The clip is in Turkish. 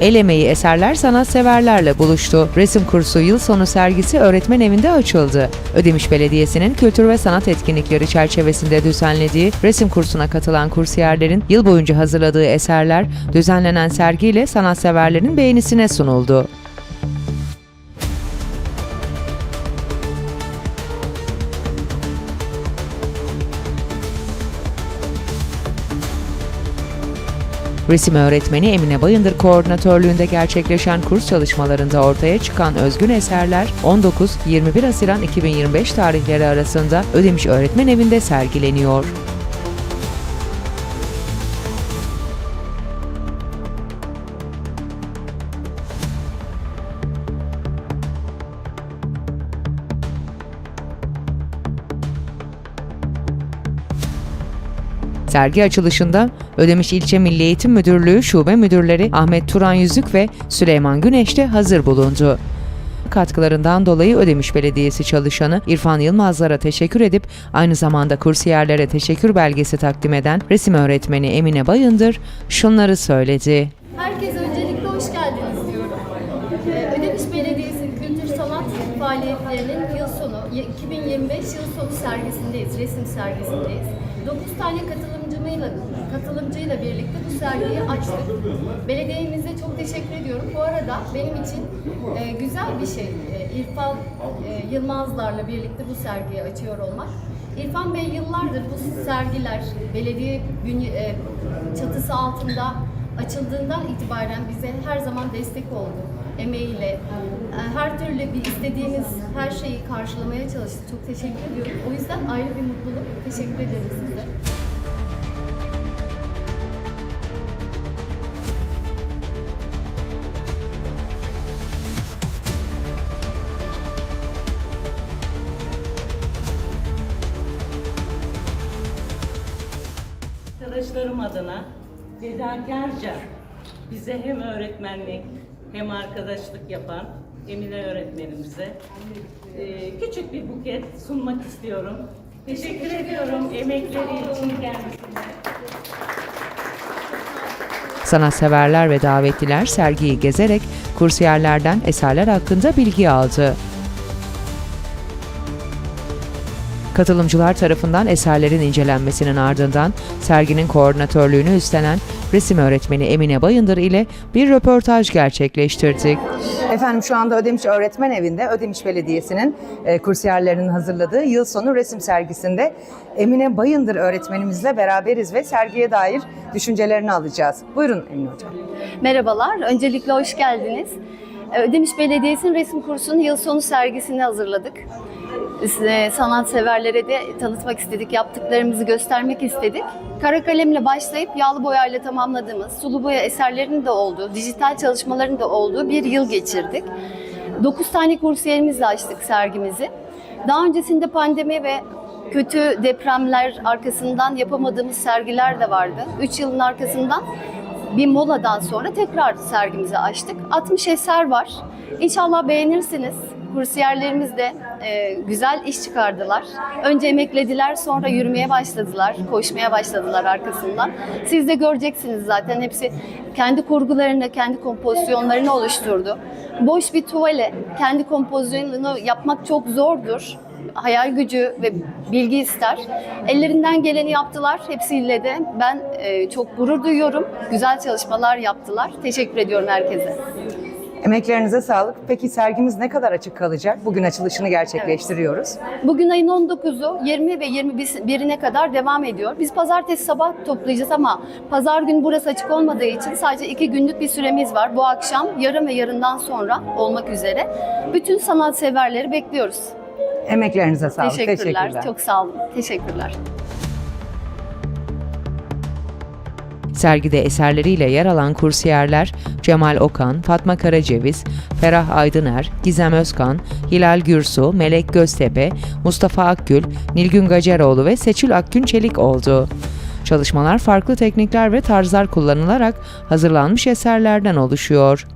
El emeği eserler sanatseverlerle buluştu. Resim kursu yıl sonu sergisi öğretmen evinde açıldı. Ödemiş Belediyesi'nin kültür ve sanat etkinlikleri çerçevesinde düzenlediği resim kursuna katılan kursiyerlerin yıl boyunca hazırladığı eserler düzenlenen sergiyle sanatseverlerin beğenisine sunuldu. Resim öğretmeni Emine Bayındır koordinatörlüğünde gerçekleşen kurs çalışmalarında ortaya çıkan özgün eserler 19-21 Haziran 2025 tarihleri arasında Ödemiş Öğretmen Evi'nde sergileniyor. Sergi açılışında Ödemiş İlçe Milli Eğitim Müdürlüğü Şube Müdürleri Ahmet Turan Yüzük ve Süleyman Güneş de hazır bulundu. Katkılarından dolayı Ödemiş Belediyesi çalışanı İrfan Yılmazlara teşekkür edip aynı zamanda kursiyerlere teşekkür belgesi takdim eden resim öğretmeni Emine Bayındır şunları söyledi. Herkese öncelikle hoş geldiniz diyorum. Ödemiş Belediyesi Kültür Sanat faaliyetlerinin yıl sonu, 2025 yıl sonu sergisindeyiz, resim sergisindeyiz. 9 tane katılımcımıyla, katılımcıyla birlikte bu sergiyi açtık. Belediyemize çok teşekkür ediyorum. Bu arada benim için e, güzel bir şey. E, İrfan e, Yılmazlarla birlikte bu sergiyi açıyor olmak. İrfan Bey yıllardır bu sergiler belediye e, çatısı altında açıldığından itibaren bize her zaman destek oldu. Emeğiyle, e, her türlü bir istediğimiz her şeyi karşılamaya çalıştı. Çok teşekkür ediyorum. O yüzden ayrı bir mutluluk. Teşekkür ederim Arkadaşlarım adına fedakarca bize hem öğretmenlik hem arkadaşlık yapan Emine öğretmenimize e, küçük bir buket sunmak istiyorum. Teşekkür ediyorum emekleri için kendisine. Sanatseverler ve davetliler sergiyi gezerek kursiyerlerden eserler hakkında bilgi aldı. Katılımcılar tarafından eserlerin incelenmesinin ardından serginin koordinatörlüğünü üstlenen resim öğretmeni Emine Bayındır ile bir röportaj gerçekleştirdik. Efendim şu anda Ödemiş Öğretmen Evi'nde Ödemiş Belediyesi'nin e, kursiyerlerinin hazırladığı yıl sonu resim sergisinde Emine Bayındır öğretmenimizle beraberiz ve sergiye dair düşüncelerini alacağız. Buyurun Emine Hocam. Merhabalar. Öncelikle hoş geldiniz. Ödemiş Belediyesi'nin resim kursunun yıl sonu sergisini hazırladık. Sanatseverlere de tanıtmak istedik, yaptıklarımızı göstermek istedik. Kara kalemle başlayıp yağlı boyayla tamamladığımız, sulu boya eserlerinin de olduğu, dijital çalışmaların da olduğu bir yıl geçirdik. 9 tane kursiyerimizle açtık sergimizi. Daha öncesinde pandemi ve kötü depremler arkasından yapamadığımız sergiler de vardı. 3 yılın arkasından bir moladan sonra tekrar sergimizi açtık. 60 eser var. İnşallah beğenirsiniz. Kursiyerlerimiz de e, güzel iş çıkardılar. Önce emeklediler, sonra yürümeye başladılar, koşmaya başladılar arkasından. Siz de göreceksiniz zaten hepsi kendi kurgularını, kendi kompozisyonlarını oluşturdu. Boş bir tuvale kendi kompozisyonunu yapmak çok zordur hayal gücü ve bilgi ister. Ellerinden geleni yaptılar. Hepsiyle de ben e, çok gurur duyuyorum. Güzel çalışmalar yaptılar. Teşekkür ediyorum herkese. Emeklerinize sağlık. Peki sergimiz ne kadar açık kalacak? Bugün açılışını gerçekleştiriyoruz. Bugün ayın 19'u 20 ve 21'ine kadar devam ediyor. Biz pazartesi sabah toplayacağız ama pazar günü burası açık olmadığı için sadece iki günlük bir süremiz var. Bu akşam, yarın ve yarından sonra olmak üzere. Bütün sanatseverleri bekliyoruz. Emeklerinize sağlık. Teşekkürler. Çok sağ olun. Teşekkürler. Sergide eserleriyle yer alan kursiyerler Cemal Okan, Fatma Karaceviz, Ferah Aydıner, Gizem Özkan, Hilal Gürsu, Melek Göztepe, Mustafa Akgül, Nilgün Gaceroğlu ve Seçil Akgün Çelik oldu. Çalışmalar farklı teknikler ve tarzlar kullanılarak hazırlanmış eserlerden oluşuyor.